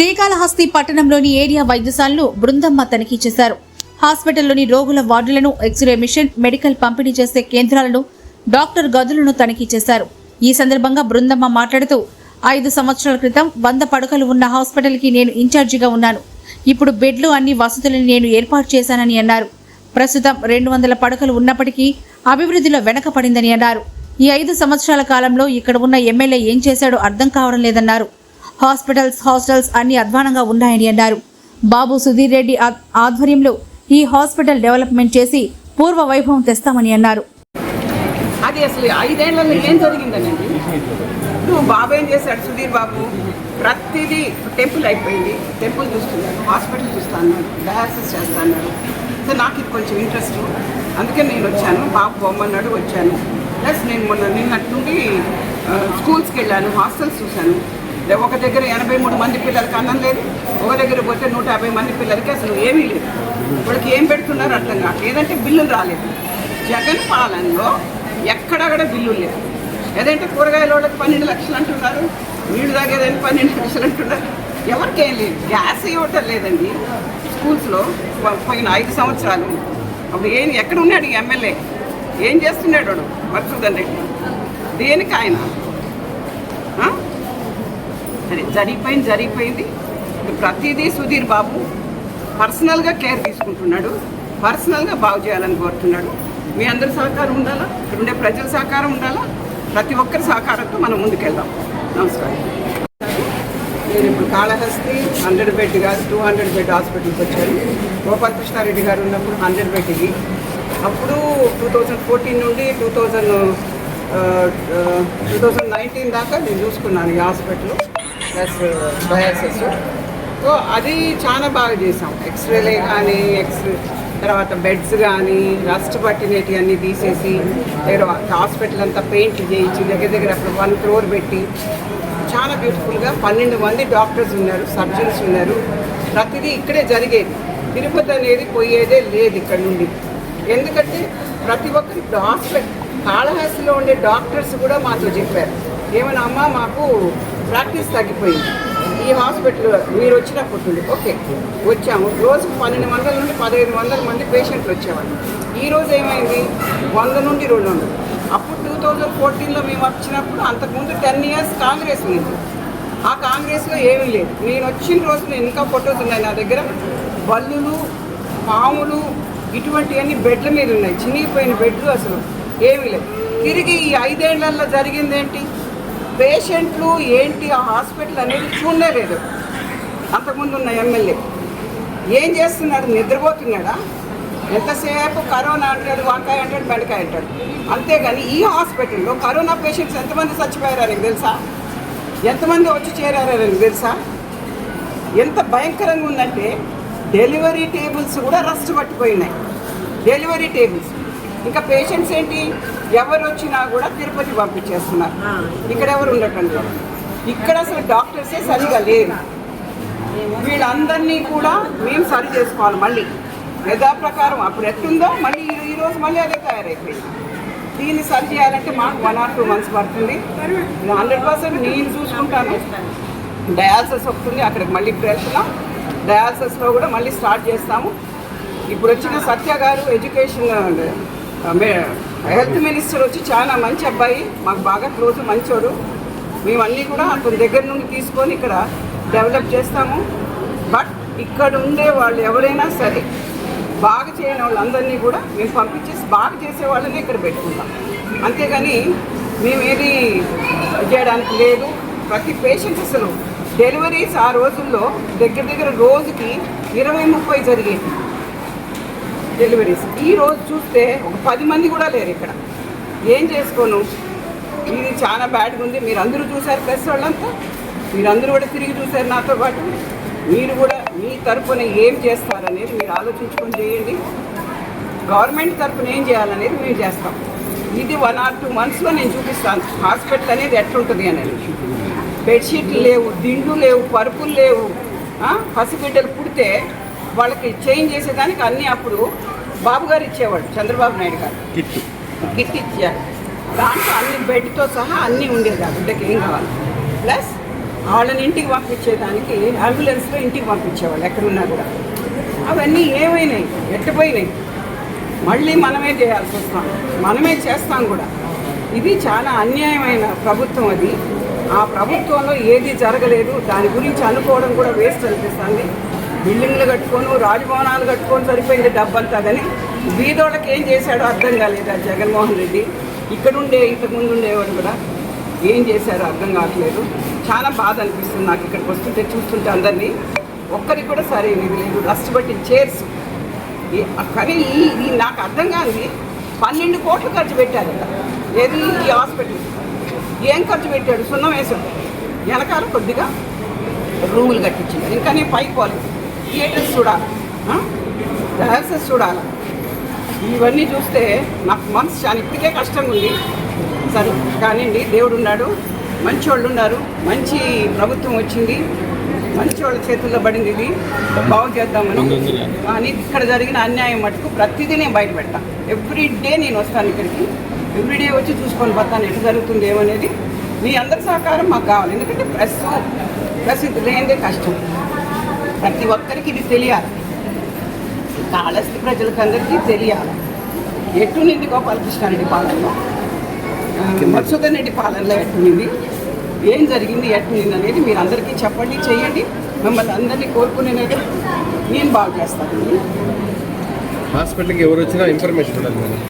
శ్రీకాళహస్తి పట్టణంలోని ఏరియా వైద్యశాలను బృందమ్మ తనిఖీ చేశారు. హాస్పిటల్లోని రోగుల వార్డులను ఎక్స్రే మిషన్ మెడికల్ పంపిణీ చేసే కేంద్రాలను డాక్టర్ గదులను తనిఖీ చేశారు. ఈ సందర్భంగా బృందమ్మ మాట్లాడుతూ ఐదు సంవత్సరాల క్రితం వంద పడకలు ఉన్న హాస్పిటల్కి నేను ఇన్ఛార్జిగా ఉన్నాను. ఇప్పుడు బెడ్లు అన్ని వసతులను నేను ఏర్పాటు చేశానని అన్నారు. ప్రస్తుతం రెండు వందల పడకలు ఉన్నప్పటికీ అభివృద్ధిలో వెనకపడిందని అన్నారు. ఈ ఐదు సంవత్సరాల కాలంలో ఇక్కడ ఉన్న ఎమ్మెల్యే ఏం చేశాడో అర్థం కావడం లేదన్నారు. హాస్పిటల్స్ హాస్టల్స్ అన్ని అధ్వానంగా ఉన్నాయని అన్నారు. బాబు సుధీర్ రెడ్డి ఆధ్వర్యంలో ఈ హాస్పిటల్ డెవలప్మెంట్ చేసి పూర్వ వైభవం తెస్తామని అన్నారు. అది అసలు ఐదేళ్ళలో ఏం జరిగిందనండి? ఇప్పుడు బాబు ఏం చేశాడు? సుధీర్ బాబు ప్రతిదీ టెంపుల్ అయిపోయింది. టెంపుల్ చూస్తున్నాను హాస్పిటల్ చూస్తాను డయాలసిస్ చేస్తా సో నాకు ఇది కొంచెం ఇంట్రెస్ట్. అందుకే నేను వచ్చాను బాబు బొమ్మన్నాడు వచ్చాను. ప్లస్ నేను మొన్న నిన్నట్టుండి స్కూల్స్కి వెళ్ళాను హాస్టల్స్ చూశాను. ఒక దగ్గర ఎనభై మూడు మంది పిల్లలకి అన్నం లేదు ఒక దగ్గర పోతే నూట యాభై మంది పిల్లలకి అసలు ఏమీ లేదు. వాళ్ళకి ఏం పెడుతున్నారు అర్థం కాదు ఏదంటే బిల్లులు రాలేదు. జగన్ పాలనలో ఎక్కడక్కడ బిల్లులు లేవు. ఏదంటే కూరగాయల వాళ్ళకి పన్నెండు లక్షలు అంటున్నారు నీళ్ళు తాగేదని పన్నెండు లక్షలు అంటున్నారు. ఎవరికేం లేదు. గ్యాస్ ఇవ్వటం లేదండి. స్కూల్స్లో ప- పోయిన ఐదు సంవత్సరాలు అప్పుడు ఏం ఎక్కడ ఉన్నాడు ఈ ఎమ్మెల్యే? ఏం చేస్తున్నాడు వాడు? మధుసూదన్ రెడ్డి. దేనికి ఆయన సరే జరిగిపోయింది జరిగిపోయింది. ప్రతిదీ సుధీర్ బాబు పర్సనల్గా కేర్ తీసుకుంటున్నాడు పర్సనల్గా బాగు చేయాలని కోరుతున్నాడు. మీ అందరి సహకారం ఉండాలా? ఉండే ప్రజల సహకారం ఉండాలా? ప్రతి ఒక్కరి సహకారంతో మనం ముందుకెళ్దాం. నమస్కారం. నేను ఇప్పుడు కాళహస్తి హండ్రెడ్ బెడ్ కాదు టూ హండ్రెడ్ బెడ్ హాస్పిటల్కి వచ్చాను. గోపాల్ కృష్ణారెడ్డి గారు ఉన్నప్పుడు హండ్రెడ్ బెడ్కి అప్పుడు టూ థౌజండ్ ఫోర్టీన్ నుండి two thousand two thousand nineteen దాకా నేను చూసుకున్నాను ఈ హాస్పిటల్. డయాసిస్ సో అది చాలా బాగా చేసాం. ఎక్స్రేలే కానీ ఎక్స్రే తర్వాత బెడ్స్ కానీ రస్ట్ పట్టినవి అన్నీ తీసేసి దగ్గర హాస్పిటల్ అంతా పెయింట్ చేయించి దగ్గర దగ్గర అప్పుడు వన్ క్రోర్ పెట్టి చాలా బ్యూటిఫుల్గా పన్నెండు మంది డాక్టర్స్ ఉన్నారు సర్జన్స్ ఉన్నారు. ప్రతిదీ ఇక్కడే జరిగేది. తిరుపతి అనేది పోయేదే లేదు ఇక్కడ నుండి. ఎందుకంటే ప్రతి ఒక్కరు ఇప్పుడు హాస్పిటల్ కాళహస్తిలో ఉండే డాక్టర్స్ కూడా మాతో చెప్పారు. ఏమైనా అమ్మా మాకు ప్రాక్టీస్ తగ్గిపోయింది. ఈ హాస్పిటల్ మీరు వచ్చినప్పటి నుండి ఓకే వచ్చాము. రోజుకు పన్నెండు వందల నుండి పదహైదు వందల మంది పేషెంట్లు వచ్చేవాళ్ళు. ఈరోజు ఏమైంది? వంద నుండి రెండు వందలు. అప్పుడు టూ థౌజండ్ ఫోర్టీన్లో మేము వచ్చినప్పుడు అంతకుముందు టెన్ ఇయర్స్ కాంగ్రెస్ ఉంది. ఆ కాంగ్రెస్లో ఏమీ లేదు. నేను వచ్చిన రోజు నేను ఇంకా ఫొటోస్ ఉన్నాయి. నా దగ్గర బల్లులు పాములు ఇటువంటివన్నీ బెడ్ల మీద ఉన్నాయి. చినిగిపోయిన బెడ్లు అసలు ఏమీ లేదు తిరిగి ఈ ఐదేళ్ళలో జరిగిందేంటి? పేషెంట్లు ఏంటి ఆ హాస్పిటల్ అనేది చూడలేదు. లేదు అంతకుముందు ఉన్న ఎమ్మెల్యే. ఏం చేస్తున్నాడు? నిద్రపోతున్నాడా? ఎంతసేపు కరోనా అంటాడు వంకాయ అంటాడు బెండకాయ అంటాడు? అంతేగాని ఈ హాస్పిటల్లో కరోనా పేషెంట్స్ ఎంతమంది చచ్చిపోయారో నీకు తెలుసా? ఎంతమంది వచ్చి చేరారో నీకు తెలుసా? ఎంత భయంకరంగా ఉందంటే డెలివరీ టేబుల్స్ కూడా రస్ట్ పట్టిపోయినాయి. Delivery tables. ఇంకా పేషెంట్స్ ఏంటి? ఎవరు వచ్చినా కూడా తిరుపతి పంపించేస్తున్నారు. ఇక్కడ ఎవరు ఉండటంలో ఇక్కడ అసలు డాక్టర్సే సరిగా లేరు. వీళ్ళందరినీ కూడా మేము సరి చేసుకోవాలి మళ్ళీ. యథా ప్రకారం అప్పుడు ఎట్టుందో మళ్ళీ ఈ- ఈ రోజు మళ్ళీ అదే తయారైపోయింది. దీన్ని సరి చేయాలంటే మాకు వన్ ఆర్ టూ మంత్స్ పడుతుంది. హండ్రెడ్ పర్సెంట్ నేను చూసుకుంటాను. డయాలసిస్ వస్తుంది అక్కడికి మళ్ళీ ఇప్పుడు వెళ్తున్నాం. డయాలసిస్లో కూడా మళ్ళీ స్టార్ట్ చేస్తాము. ఇప్పుడు వచ్చిన సత్య గారు ఎడ్యుకేషన్ హెల్త్ మినిస్టర్ వచ్చి చాలా మంచి అబ్బాయి మాకు బాగా క్లోజ్ మంచోడు. మేమన్నీ కూడా అతని దగ్గర నుండి తీసుకొని ఇక్కడ డెవలప్ చేస్తాము. బట్ ఇక్కడ ఉండే వాళ్ళు ఎవరైనా సరే బాగా చేయని వాళ్ళందరినీ కూడా మేము పంపించేసి బాగా చేసే వాళ్ళని ఇక్కడ పెట్టుకుంటాం. అంతేగాని మేమేది చేయడానికి లేదు. ప్రతి పేషెంట్స్ అసలు డెలివరీస్ ఆ రోజుల్లో దగ్గర దగ్గర రోజుకి ఇరవై ముప్పై జరిగేది డెలివరీస్. ఈ రోజు చూస్తే ఒక పది మంది కూడా లేరు ఇక్కడ. ఏం చేసుకోను? ఇది చాలా బ్యాడ్గా ఉంది. మీరు అందరూ చూశారు ప్రెస్ వాళ్ళంతా. మీరందరూ కూడా తిరిగి చూశారు నాతో పాటు. మీరు కూడా మీ తరపున ఏం చేస్తారనేది మీరు ఆలోచించుకొని చేయండి. గవర్నమెంట్ తరపున ఏం చేయాలనేది మేము చేస్తాం. ఇది వన్ ఆర్ టూ మంత్స్లో నేను చూపిస్తాను. హాస్పిటల్ అనేది ఎట్లుంటుంది అనేది. బెడ్షీట్లు లేవు దిండు లేవు పరుపులు లేవు. పసిబిడ్డలు పుడితే వాళ్ళకి చేంజ్ చేసేదానికి అన్నీ అప్పుడు బాబు గారు ఇచ్చేవాడు చంద్రబాబు నాయుడు గారు. గిట్ ఇచ్చారు దాంట్లో అన్ని బెడ్తో సహా అన్నీ ఉండేది ఆ బిడ్డకి ఏం కావాలి. ప్లస్ వాళ్ళని ఇంటికి పంపించేదానికి అంబులెన్స్లో ఇంటికి పంపించేవాళ్ళు ఎక్కడున్నా కూడా. అవన్నీ ఏమైనాయి? ఎట్టిపోయినాయి మళ్ళీ మనమే చేయాల్సి వస్తాం. మనమే చేస్తాం కూడా. ఇది చాలా అన్యాయమైన ప్రభుత్వం అది. ఆ ప్రభుత్వంలో ఏది జరగలేదు దాని గురించి అనుకోవడం కూడా వేస్ట్ అనిపిస్తుంది. బిల్డింగ్లు కట్టుకొని రాజభవనాలు కట్టుకొని సరిపోయింది డబ్బంతా కానీ బీదోళ్ళకి ఏం చేశాడో అర్థం కాలేదు ఆ జగన్మోహన్ రెడ్డి? ఇక్కడ ఉండే ఇంతకుముందు ఉండేవాడు కూడా ఏం చేశారో అర్థం కావట్లేదు. చాలా బాధ అనిపిస్తుంది నాకు ఇక్కడికి వస్తుంటే చూస్తుంటే అందరినీ. ఒక్కరికి కూడా సరైనది లేదు. రష్టపట్టి చైర్స్ కానీ ఈ నాకు అర్థం కాదు పన్నెండు కోట్లు ఖర్చు పెట్టారు. ఏది? ఈ హాస్పిటల్. ఏం ఖర్చు పెట్టాడు? సున్నం వేసాడు వెనకాల కొద్దిగా రూములు కట్టించింది. ఇంకా నేను పైకి పోలేదు. థియేటర్స్ చూడాలి. రిహార్సల్స్ చూడాలి. ఇవన్నీ చూస్తే నాకు మనసు చాలా ఇప్పటికే కష్టంగా ఉంది. సరే కానివ్వండి దేవుడు ఉన్నాడు మంచి వాళ్ళు ఉన్నారు మంచి ప్రభుత్వం వచ్చింది మంచి వాళ్ళ చేతుల్లో పడింది ఇది బాగు చేద్దామని. కానీ ఇక్కడ జరిగిన అన్యాయం మటుకు ప్రతిదీ నేను బయట పెడతా ఎవ్రీ డే నేను వస్తాను ఇక్కడికి. ఎవ్రీ డే వచ్చి చూసుకొని పోతాను ఎటు జరుగుతుంది ఏమనేది. మీ అందరి సహకారం మాకు కావాలి. ఎందుకంటే ప్రెస్ ప్రెస్ ఇది లేనిదే కష్టం. ప్రతి ఒక్కరికి ఇది తెలియాలి. కాళహస్తి ప్రజలకు అందరికీ తెలియాలి. ఎటు నింది గోపాలకృష్ణారెడ్డి పాలనలో? ఆ, మధుసూదన్ రెడ్డి పాలనలో ఎట్టునింది ఏం జరిగింది ఎట్టునింది అనేది మీరు అందరికీ చెప్పండి చేయండి. మిమ్మల్ని అందరినీ కోరుకునేది నేను బాగు చేస్తాను. హాస్పిటల్కి ఎవరు వచ్చినా ఇన్ఫర్మేషన్ ఉండాలి